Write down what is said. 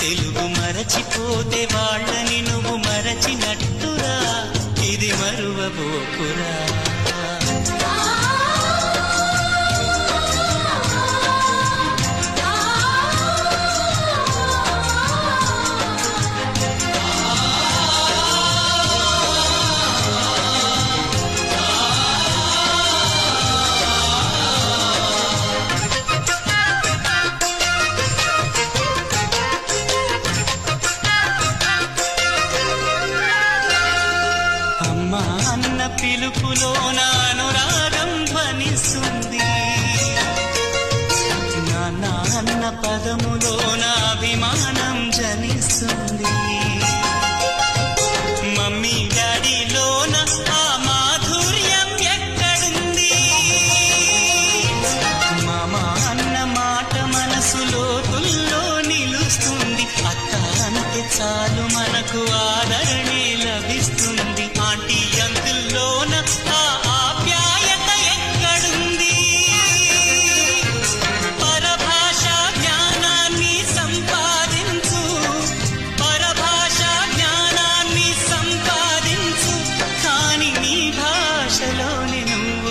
తెలుగు మరచిపోతే వాళ్ళని నువ్వు మరచినట్టురా. ఇది మరువబోకురా. పదములో అభిమానం జనిస్తుంది. మమ్మీ డాడీలోన ఆ మాధుర్యం ఎక్కడుంది? మామ అన్న మాట మనసులో తుల్లో నిలుస్తుంది. అత్త అంటే చాలు మనకు ఆదరణే లభిస్తుంది.